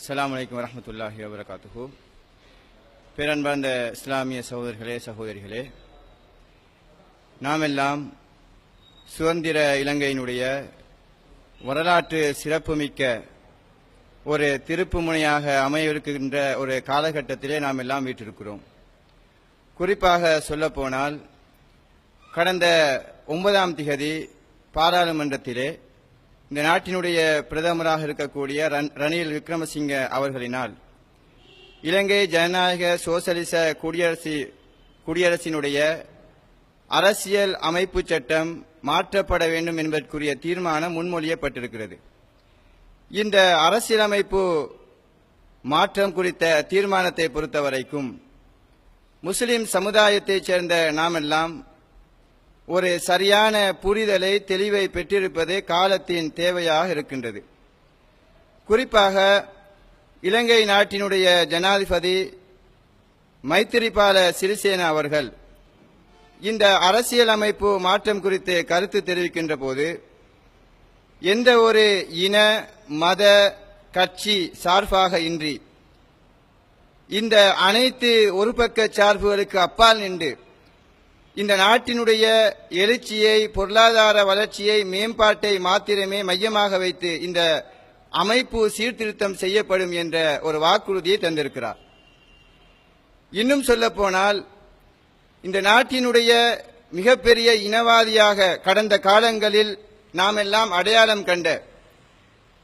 அஸ்லாம் வலைக்கம் வரமத்துல்லாஹி வபரகாத்துஹூ. பேரன்பார்ந்த இஸ்லாமிய சகோதரர்களே சகோதரிகளே நாமெல்லாம் சுதந்திர இலங்கையினுடைய வரலாற்று சிறப்புமிக்க ஒரு திருப்பு முனையாக அமையவிருக்கின்ற ஒரு காலகட்டத்திலே நாம் எல்லாம் வீற்றிருக்கிறோம். குறிப்பாக சொல்லப்போனால் கடந்த ஒன்பதாம் திகதி பாராளுமன்றத்திலே இந்த நாட்டினுடைய பிரதமராக இருக்கக்கூடிய ரன்- ரணில் விக்ரமசிங்க அவர்களினால் இலங்கை ஜனநாயக சோசலிச குடியரசு குடியரசினுடைய அரசியல் அமைப்பு சட்டம் மாற்றப்பட வேண்டும் என்பதற்குரிய தீர்மானம் முன்மொழியப்பட்டிருக்கிறது. இந்த அரசியலமைப்பு மாற்றம் குறித்த தீர்மானத்தை பொறுத்தவரைக்கும் முஸ்லிம் சமுதாயத்தைச் சேர்ந்த நாமெல்லாம் ஒரு சரியான புரிதலை தெளிவை பெற்றிருப்பது காலத்தின் தேவையாக இருக்கின்றது. குறிப்பாக இலங்கை நாட்டினுடைய ஜனாதிபதி மைத்திரிபால சிறிசேனா அவர்கள் இந்த அரசியலமைப்பு மாற்றம் குறித்து கருத்து தெரிவிக்கின்ற போது எந்த ஒரு இன மத கட்சி சார்பாக இன்றி இந்த அனைத்து ஒரு பக்க சார்புகளுக்கு அப்பால் நின்று இந்த நாட்டினுடைய எழுச்சியை பொருளாதார வளர்ச்சியை மேம்பாட்டை மாத்திரமே மையமாக வைத்து இந்த அமைப்பு சீர்திருத்தம் செய்யப்படும் என்ற ஒரு வாக்குறுதியை தந்திருக்கிறார். இன்னும் சொல்லப்போனால் இந்த நாட்டினுடைய மிகப்பெரிய இனவாதியாக கடந்த காலங்களில் நாம் எல்லாம் அடையாளம் கண்ட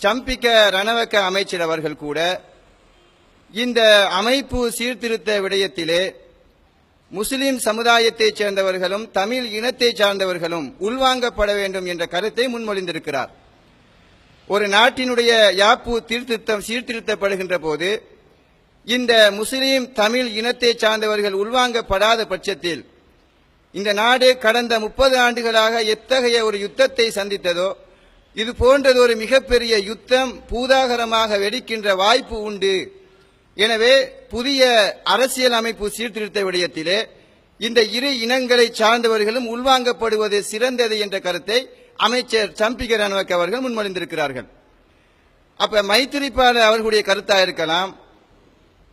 சம்பிக்க ரணவக்க அமைச்சர் அவர்கள் கூட இந்த அமைப்பு சீர்திருத்த விடயத்திலே முஸ்லிம் சமுதாயத்தைச் சேர்ந்தவர்களும் தமிழ் இனத்தைச் சார்ந்தவர்களும் உள்வாங்கப்பட வேண்டும் என்ற கருத்தை முன்மொழிந்திருக்கிறார். ஒரு நாட்டினுடைய யாப்பு தீர்த்திருத்தம் சீர்திருத்தப்படுகின்ற போது இந்த முஸ்லிம் தமிழ் இனத்தைச் சார்ந்தவர்கள் உள்வாங்கப்படாத பட்சத்தில் இந்த நாடு கடந்த முப்பது ஆண்டுகளாக எத்தகைய ஒரு யுத்தத்தை சந்தித்ததோ இது போன்றது ஒரு மிகப்பெரிய யுத்தம் பூதாகரமாக வெடிக்கின்ற வாய்ப்பு உண்டு. எனவே புதிய அரசியல் அமைப்பு சீர்திருத்த விடயத்திலே இந்த இரு இனங்களை சார்ந்தவர்களும் உள்வாங்கப்படுவது சிறந்தது என்ற கருத்தை அமைச்சர் சம்பிக ரணவக் அவர்கள் முன்மொழிந்திருக்கிறார்கள். அப்ப மைத்திரிபால அவர்களுடைய கருத்தா இருக்கலாம்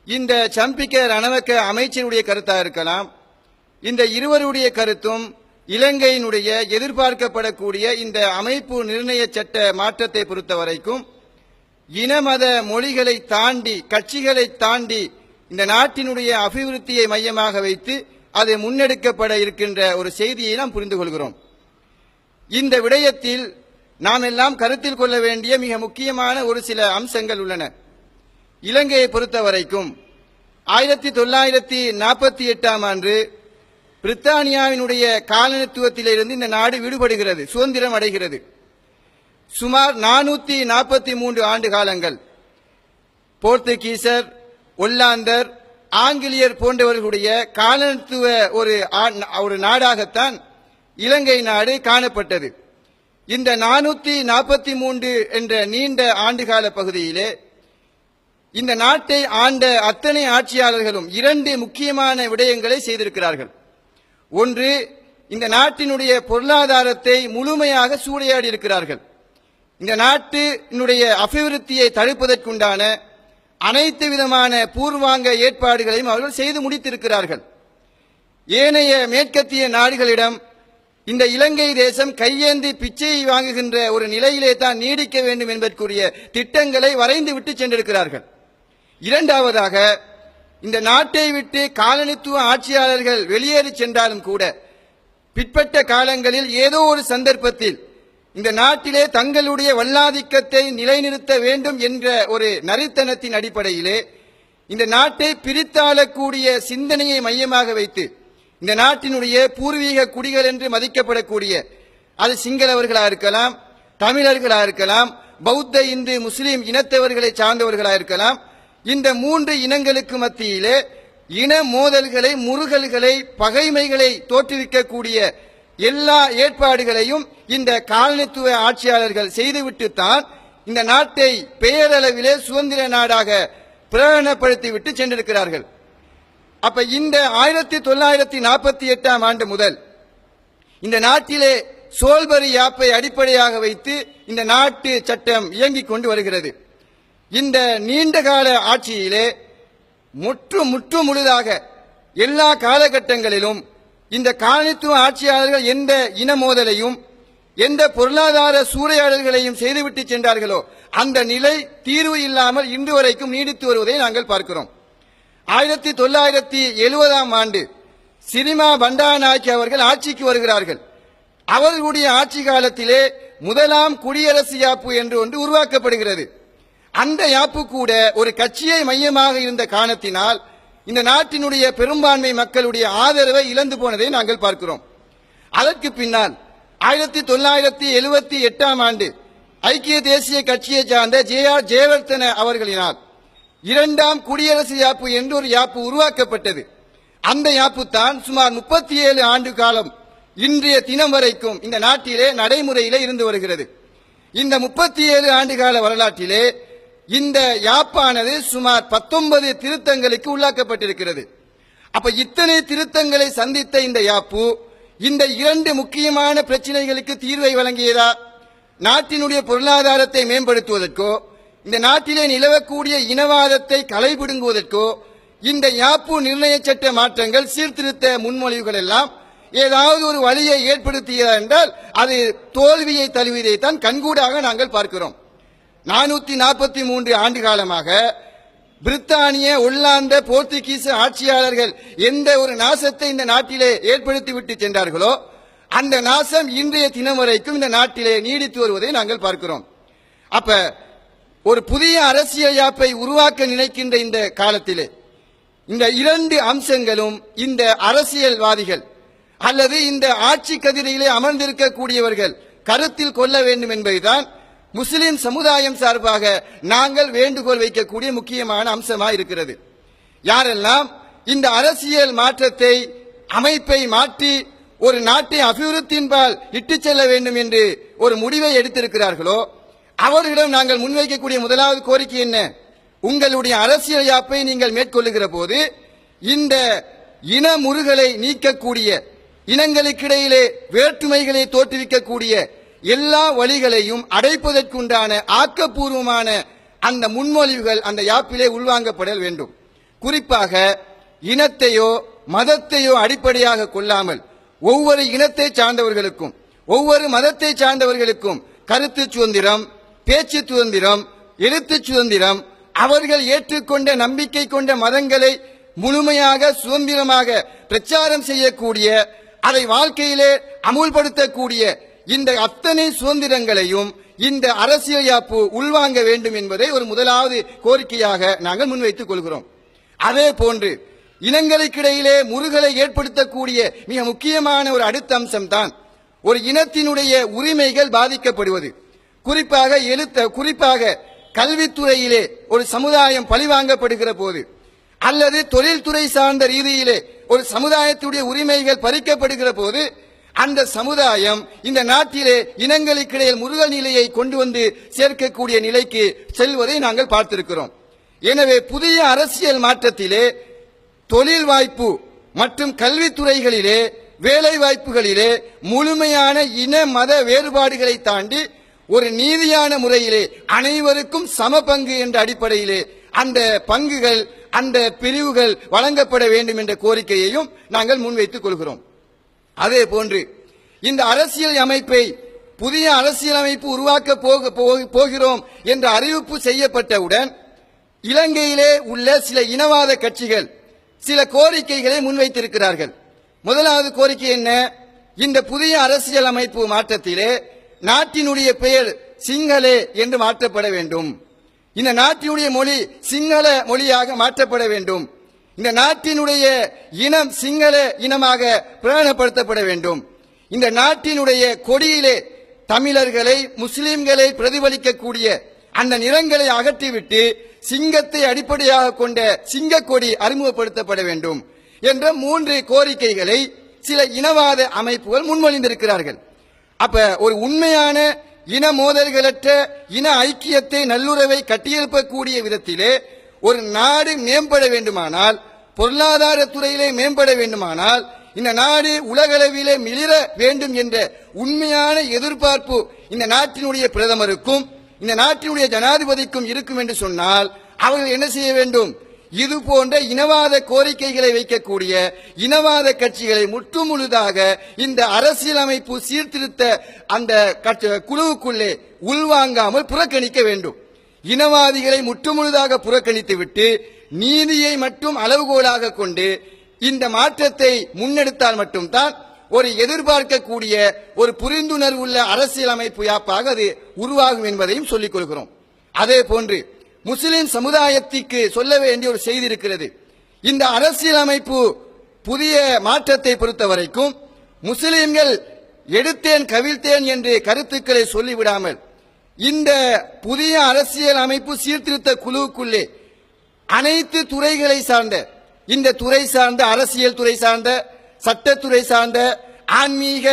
இந்த சம்பிக்க ரணவக்க அமைச்சருடைய கருத்தா இருக்கலாம் இந்த இருவருடைய கருத்தும் இலங்கையினுடைய எதிர்பார்க்கப்படக்கூடிய இந்த அமைப்பு நிர்ணய சட்ட மாற்றத்தை பொறுத்த வரைக்கும் இனமத மொழிகளை தாண்டி கட்சிகளை தாண்டி இந்த நாட்டினுடைய அபிவிருத்தியை மையமாக வைத்து அது முன்னெடுக்கப்பட இருக்கின்ற ஒரு செய்தியை நாம் புரிந்து கொள்கிறோம். இந்த விடயத்தில் நாம் எல்லாம் கருத்தில் கொள்ள வேண்டிய மிக முக்கியமான ஒரு சில அம்சங்கள் உள்ளன. இலங்கையை பொறுத்தவரைக்கும் ஆயிரத்தி தொள்ளாயிரத்தி நாற்பத்தி எட்டாம் ஆண்டு பிரித்தானியாவினுடைய காலனித்துவத்திலிருந்து இந்த நாடு விடுபடுகிறது சுதந்திரம் அடைகிறது. சுமார் நானூத்தி நாற்பத்தி மூன்று ஆண்டு காலங்கள். போர்த்துகீசர் ஒல்லாந்தர் ஆங்கிலேயர் போன்றவர்களுடைய காலனித்துவ ஒரு ஆ- ஒரு நாடாகத்தான் இலங்கை நாடு காணப்பட்டது. இந்த நானூத்தி நாற்பத்தி மூன்று என்ற நீண்ட ஆண்டுகால பகுதியிலே இந்த நாட்டை ஆண்ட அத்தனை ஆட்சியாளர்களும் இரண்டு முக்கியமான விடயங்களை செய்திருக்கிறார்கள். ஒன்று இந்த நாட்டினுடைய பொருளாதாரத்தை முழுமையாக சூறையாடி இருக்கிறார்கள் இந்த நாட்டினுடைய அபிவிருத்தியை தடுப்பதற்குண்டான அனைத்து விதமான பூர்வாங்க ஏற்பாடுகளையும் அவர்கள் செய்து முடித்திருக்கிறார்கள். ஏனைய மேற்கத்திய நாடுகளிடம் இந்த இலங்கை தேசம் கையேந்தி பிச்சையை வாங்குகின்ற ஒரு நிலையிலே தான் நீடிக்க வேண்டும் என்பதற்குரிய திட்டங்களை வரைந்து விட்டு சென்றிருக்கிறார்கள். இரண்டாவதாக இந்த நாட்டை விட்டு காலனித்துவ ஆட்சியாளர்கள் வெளியேறி சென்றாலும் கூட பிற்பட்ட காலங்களில் ஏதோ ஒரு சந்தர்ப்பத்தில் இந்த நாட்டிலே தங்களுடைய வல்லாதிக்கத்தை நிலைநிறுத்த வேண்டும் என்ற ஒரு நரித்தனத்தின் அடிப்படையிலே இந்த நாட்டை பிரித்தாளக்கூடிய சிந்தனையை மையமாக வைத்து இந்த நாட்டினுடைய பூர்வீக குடிகள் என்று மதிக்கப்படக்கூடிய அது சிங்களவர்களாக இருக்கலாம் தமிழர்களாக இருக்கலாம் பௌத்த இந்து முஸ்லீம் இனத்தவர்களை சார்ந்தவர்களாக இருக்கலாம் இந்த மூன்று இனங்களுக்கு மத்தியிலே இன மோதல்களை முருகல்களை பகைமைகளை தோற்றுவிக்கக்கூடிய எல்லா ஏற்பாடுகளையும் இந்த காலனித்துவ ஆட்சியாளர்கள் செய்துவிட்டுத்தான் இந்த நாட்டை பெயரளவிலே சுதந்திர நாடாக பிரகடனப்படுத்தி விட்டு சென்றிருக்கிறார்கள். அப்ப இந்த ஆயிரத்தி தொள்ளாயிரத்தி நாற்பத்தி எட்டாம் ஆண்டு முதல் இந்த நாட்டிலே சோல்பரி யாப்பை அடிப்படையாக வைத்து இந்த நாட்டு சட்டம் இயங்கிக் கொண்டு வருகிறது. இந்த நீண்டகால ஆட்சியிலே முற்று முற்று முழுதாக எல்லா காலகட்டங்களிலும் இந்த காலனித்துவ ஆட்சியாளர்கள் எந்த இன மோதலையும் எந்த பொருளாதார சூறையாடல்களையும் செய்துவிட்டு சென்றார்களோ அந்த நிலை தீர்வு இல்லாமல் இன்று வரைக்கும் நீடித்து வருவதை நாங்கள் பார்க்கிறோம். ஆயிரத்தி தொள்ளாயிரத்தி எழுபதாம் ஆண்டு சினிமா பண்டாரநாயக்கி அவர்கள் ஆட்சிக்கு வருகிறார்கள். அவர்களுடைய ஆட்சி காலத்திலே முதலாம் குடியரசு யாப்பு என்று ஒன்று உருவாக்கப்படுகிறது. அந்த யாப்பு கூட ஒரு கட்சியை மையமாக இருந்த காரணத்தினால் இந்த நாட்டினுடைய பெரும்பான்மை மக்களுடைய ஆதரவை இழந்து போனதை நாங்கள் பார்க்கிறோம். அதற்கு பின்னால் ஆயிரத்தி தொள்ளாயிரத்தி எழுபத்தி எட்டாம் ஆண்டு ஐக்கிய தேசிய கட்சியை சார்ந்த ஜே ஆர் ஜெயவர்தன அவர்களினால் இரண்டாம் குடியரசு யாப்பு என்று ஒரு யாப்பு உருவாக்கப்பட்டது. அந்த யாப்பு தான் சுமார் முப்பத்தி ஏழு ஆண்டு காலம் இன்றைய தினம் வரைக்கும் இந்த நாட்டிலே நடைமுறையிலே இருந்து வருகிறது. இந்த முப்பத்தி ஏழு ஆண்டு கால வரலாற்றிலே இந்த யாப்பானது சுமார் பத்தொன்பது திருத்தங்களுக்கு உள்ளாக்கப்பட்டிருக்கிறது. அப்ப இத்தனை திருத்தங்களை சந்தித்த இந்த யாப்பு இந்த இரண்டு முக்கியமான பிரச்சனைகளுக்கு தீர்வை வழங்கியதா? நாட்டினுடைய பொருளாதாரத்தை மேம்படுத்துவதற்கோ இந்த நாட்டிலே நிலவக்கூடிய இனவாதத்தை களைபிடுங்குவதற்கோ இந்த யாப்பு நிர்ணய சட்ட மாற்றங்கள் சீர்திருத்த முன்மொழிவுகள் எல்லாம் ஏதாவது ஒரு வழியை ஏற்படுத்தியதா என்றால் அது தோல்வியை தழுவியதைத்தான் கண்கூடாக நாங்கள் பார்க்கிறோம். நானூத்தி நாற்பத்தி மூன்று ஆண்டு காலமாக பிரித்தானிய ஒல்லாந்த போர்த்துகீச ஆட்சியாளர்கள் எந்த ஒரு நாசத்தை இந்த நாட்டிலே ஏற்படுத்தி விட்டு சென்றார்களோ அந்த நாசம் இன்றைய தினம் வரைக்கும் இந்த நாட்டிலே நீடித்து வருவதை நாங்கள் பார்க்கிறோம். அப்ப ஒரு புதிய அரசியல் யாப்பை உருவாக்க நினைக்கின்ற இந்த காலத்திலே இந்த இரண்டு அம்சங்களும் இந்த அரசியல்வாதிகள் அல்லது இந்த ஆட்சி கதிரையிலே அமர்ந்திருக்கக்கூடியவர்கள் கருத்தில் கொள்ள வேண்டும் என்பதுதான் முஸ்லிம் சமுதாயம் சார்பாக நாங்கள் வேண்டுகோள் வைக்கக்கூடிய முக்கியமான அம்சமாக இருக்கிறது. யாரெல்லாம் இந்த அரசியல் மாற்றத்தை அமைப்பை மாற்றி ஒரு நாட்டை அபிவிருத்தியின்பால் இட்டு செல்ல வேண்டும் என்று ஒரு முடிவை எடுத்திருக்கிறார்களோ அவர்களிடம் நாங்கள் முன்வைக்கக்கூடிய முதலாவது கோரிக்கை என்ன? உங்களுடைய அரசியல் யாப்பை நீங்கள் மேற்கொள்ளுகிற போது இந்த இன முருகலை நீக்கக்கூடிய இனங்களுக்கிடையிலே வேற்றுமைகளை தோற்றுவிக்கக்கூடிய எல்லா வழிகளையும் அடைப்பதற்குண்டான ஆக்கப்பூர்வமான அந்த முன்மொழிவுகள் அந்த யாப்பிலே உள்வாங்கப்பட வேண்டும். குறிப்பாக இனத்தையோ மதத்தையோ அடிப்படையாக கொள்ளாமல் ஒவ்வொரு இனத்தை சார்ந்தவர்களுக்கும் ஒவ்வொரு மதத்தை சார்ந்தவர்களுக்கும் கருத்து சுதந்திரம் பேச்சு சுதந்திரம் எழுத்து சுதந்திரம் அவர்கள் ஏற்றுக்கொண்ட நம்பிக்கை கொண்ட மதங்களை முழுமையாக சுதந்திரமாக பிரச்சாரம் செய்யக்கூடிய அதை வாழ்க்கையிலே அமுல்படுத்தக்கூடிய இந்த அத்தனை சுதந்திரங்களையும் இந்த அரசியல் யாப்பு உள்வாங்க வேண்டும் என்பதை ஒரு முதலாவது கோரிக்கையாக நாங்கள் முன்வைத்துக் கொள்கிறோம். அதே போன்று இனங்களுக்கிடையிலே முறுகலை ஏற்படுத்தக்கூடிய மிக முக்கியமான ஒரு அடுத்த அம்சம்தான் ஒரு இனத்தினுடைய உரிமைகள் பாதிக்கப்படுவது. குறிப்பாக எழுத்த குறிப்பாக கல்வித்துறையிலே ஒரு சமுதாயம் பழிவாங்கப்படுகிற போது அல்லது தொழில்துறை சார்ந்த ரீதியிலே ஒரு சமுதாயத்துடைய உரிமைகள் பறிக்கப்படுகிற போது அந்த சமுதாயம் இந்த நாட்டிலே இனங்களுக்கிடையில் முருக நிலையை கொண்டு வந்து சேர்க்கக்கூடிய நிலைக்கு செல்வதை நாங்கள் பார்த்திருக்கிறோம். எனவே புதிய அரசியல் மாற்றத்திலே தொழில் வாய்ப்பு மற்றும் கல்வித்துறைகளிலே வேலை வாய்ப்புகளிலே முழுமையான இன மத வேறுபாடுகளை தாண்டி ஒரு நீதியான முறையிலே அனைவருக்கும் சம பங்கு என்ற அடிப்படையிலே அந்த பங்குகள் அந்த பிரிவுகள் வழங்கப்பட வேண்டும் என்ற கோரிக்கையையும் நாங்கள் முன்வைத்துக் கொள்கிறோம். அதே போன்று இந்த அரசியல் அமைப்பை புதிய அரசியல் அமைப்பு உருவாக்க போக- போக- போகிறோம் என்ற அறிவிப்பு செய்யப்பட்டவுடன் இலங்கையிலே உள்ள சில இனவாத கட்சிகள் சில கோரிக்கைகளை முன்வைத்திருக்கிறார்கள். முதலாவது கோரிக்கை என்ன? இந்த புதிய அரசியல் அமைப்பு மாற்றத்திலே நாட்டினுடைய பெயர் சிங்களே என்று மாற்றப்பட வேண்டும். இந்த நாட்டினுடைய மொழி சிங்கள மொழியாக மாற்றப்பட வேண்டும். இந்த நாட்டினுடைய இனம் சிங்கள இனமாக பிரகடனப்படுத்தப்பட வேண்டும். இந்த நாட்டினுடைய கொடியிலே தமிழர்களை முஸ்லிம்களை பிரதிபலிக்கக்கூடிய அந்த நிறங்களை அகற்றிவிட்டு சிங்கத்தை அடிப்படையாக கொண்ட சிங்கக்கொடி அறிமுகப்படுத்தப்பட வேண்டும் என்ற மூன்று கோரிக்கைகளை சில இனவாத அமைப்புகள் முன்மொழிந்திருக்கிறார்கள். அப்ப ஒரு உண்மையான இன மோதல்களற்ற இன ஐக்கியத்தை நல்லுறவை கட்டியெழுப்பக்கூடிய விதத்திலே ஒரு நாடு மேம்பட வேண்டுமானால் பொருளாதார துறையிலே மேம்பட வேண்டுமானால் இந்த நாடு உலகளவிலே மிளிர வேண்டும் என்ற உண்மையான எதிர்பார்ப்பு இந்த நாட்டினுடைய பிரதமருக்கும் இந்த நாட்டினுடைய ஜனாதிபதிக்கும் இருக்கும் என்று சொன்னால் அவர்கள் என்ன செய்ய வேண்டும்? இது போன்ற இனவாத கோரிக்கைகளை வைக்கக்கூடிய இனவாத கட்சிகளை முற்றுமுழுதாக இந்த அரசியலமைப்பு சீர்திருத்த அந்த குழுவுக்குள்ளே உள்வாங்காமல் புறக்கணிக்க வேண்டும். இனவாதிகளை முற்றுமுழுதாக புறக்கணித்துவிட்டு நீதியை மட்டும் அளவுகோலாக கொண்டு இந்த மாற்றத்தை முன்னெடுத்தால் மட்டும்தான் ஒரு எதிர்பார்க்கக்கூடிய ஒரு புரிந்துணர்வு உள்ள அரசியலமைப்பு யாப்பாக அது உருவாகும் என்பதையும் சொல்லிக் கொள்கிறோம். அதே போன்று முஸ்லிம் சமுதாயத்திற்கு சொல்ல வேண்டிய ஒரு செய்தி இருக்கிறது. இந்த அரசியலமைப்பு புதிய மாற்றத்தை பொறுத்த வரைக்கும் முஸ்லிம்கள் எடுத்தேன் கவிழ்த்தேன் என்று கருத்துக்களை சொல்லிவிடாமல் இந்த புதிய அரசியல் அமைப்பு சீர்திருத்த குழுவுக்குள்ளே அனைத்து துறைகளை சார்ந்த இந்த துறை சார்ந்த அரசியல் துறை சார்ந்த சட்டத்துறை சார்ந்த ஆன்மீக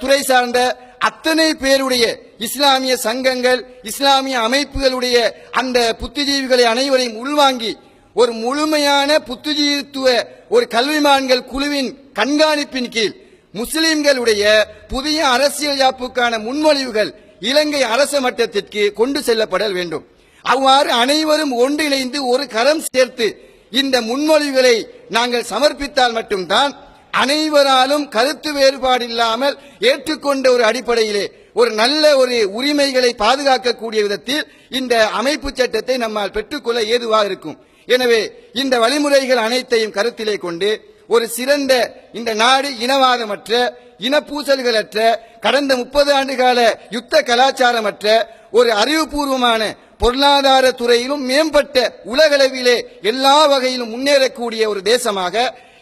துறை சார்ந்த அத்தனை பேருடைய இஸ்லாமிய சங்கங்கள் இஸ்லாமிய அமைப்புகளுடைய அந்த புத்திஜீவிகளை அனைவரையும் உள்வாங்கி ஒரு முழுமையான புத்துஜீவித்துவ ஒரு கல்விமான்கள் குழுவின் கண்காணிப்பின் கீழ் முஸ்லிம்களுடைய புதிய அரசியல் யாப்புக்கான முன்மொழிவுகள் இலங்கை அரச மட்டத்திற்கு கொண்டு செல்லப்பட வேண்டும். அவ்வாறு அனைவரும் ஒன்றிணைந்து ஒரு கரம் சேர்த்து இந்த முன்மொழிவுகளை நாங்கள் சமர்ப்பித்தால் மட்டும்தான் அனைவராலும் கருத்து வேறுபாடு இல்லாமல் ஏற்றுக்கொண்ட ஒரு அடிப்படையிலே ஒரு நல்ல ஒரு உரிமைகளை பாதுகாக்கக்கூடிய விதத்தில் இந்த அமைப்பு சட்டத்தை நம்மால் பெற்றுக்கொள்ள ஏதுவாக இருக்கும். எனவே இந்த வழிமுறைகள் அனைத்தையும் கருத்திலே கொண்டு ஒரு சிறந்த இந்த நாடு இனவாதமற்ற இனப்பூசல்களற்ற கடந்த முப்பது ஆண்டுகால யுத்த கலாச்சாரமற்ற ஒரு அறிவுபூர்வமான பொருளாதார துறையிலும் மேம்பட்ட உலகளவிலே எல்லா வகையிலும் முன்னேறக்கூடிய ஒரு தேசமாக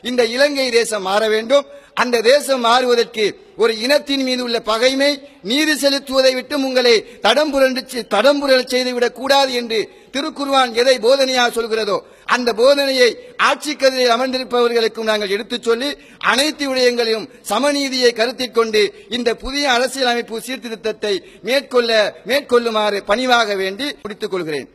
இந்த இலங்கை தேசம் மாற வேண்டும். அந்த தேசம் மாறுவதற்கு ஒரு இனத்தின் மீது உள்ள பகைமை நீதி செலுத்துவதை விட்டு உங்களை தடம்புரண்டு தடம்புரல் செய்துவிடக் கூடாது என்று திருக்குர்வான் எதை போதனையாக சொல்கிறதோ அந்த போதனையை ஆட்சி கதிரில் அமர்ந்திருப்பவர்களுக்கும் நாங்கள் எடுத்துச் சொல்லி அனைத்து விடயங்களையும் சமநீதியை கருத்தில் கொண்டு இந்த புதிய அரசியலமைப்பு சீர்திருத்தத்தை மேற்கொள்ள மேற்கொள்ளுமாறு பணிவாக வேண்டி முடித்துக் கொள்கிறேன்.